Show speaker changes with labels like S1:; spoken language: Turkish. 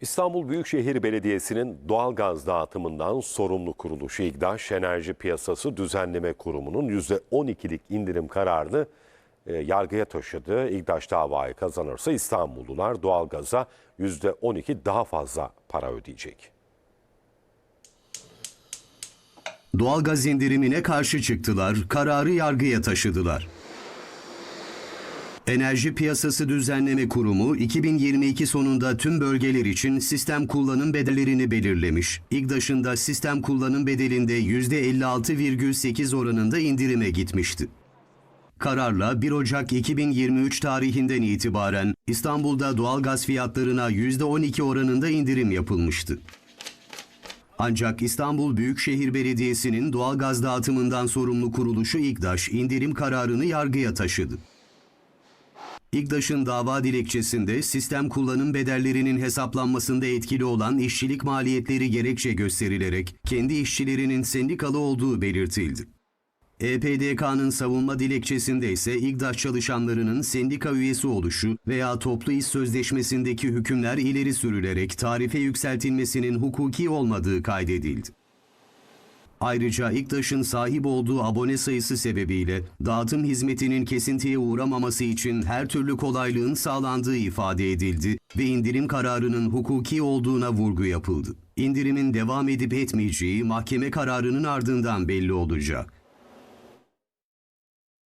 S1: İstanbul Büyükşehir Belediyesi'nin doğalgaz dağıtımından sorumlu kuruluşu İGDAŞ Enerji Piyasası Düzenleme Kurumu'nun %12'lik indirim kararını e, yargıya taşıdı. İGDAŞ davayı kazanırsa İstanbullular doğalgaza %12 daha fazla para ödeyecek.
S2: Doğalgaz indirimine karşı çıktılar, kararı yargıya taşıdılar. Enerji Piyasası Düzenleme Kurumu 2022 sonunda tüm bölgeler için sistem kullanım bedellerini belirlemiş. İGDAŞ'ın da sistem kullanım bedelinde %56,8 oranında indirime gitmişti. Kararla 1 Ocak 2023 tarihinden itibaren İstanbul'da doğalgaz fiyatlarına %12 oranında indirim yapılmıştı. Ancak İstanbul Büyükşehir Belediyesi'nin doğalgaz dağıtımından sorumlu kuruluşu İGDAŞ indirim kararını yargıya taşıdı. İGDAŞ'ın dava dilekçesinde sistem kullanım bedellerinin hesaplanmasında etkili olan işçilik maliyetleri gerekçe gösterilerek kendi işçilerinin sendikalı olduğu belirtildi. EPDK'nın savunma dilekçesinde ise İGDAŞ çalışanlarının sendika üyesi oluşu veya toplu iş sözleşmesindeki hükümler ileri sürülerek tarife yükseltilmesinin hukuki olmadığı kaydedildi. Ayrıca İGDAŞ'ın sahip olduğu abone sayısı sebebiyle dağıtım hizmetinin kesintiye uğramaması için her türlü kolaylığın sağlandığı ifade edildi ve indirim kararının hukuki olduğuna vurgu yapıldı. İndirimin devam edip etmeyeceği mahkeme kararının ardından belli olacak.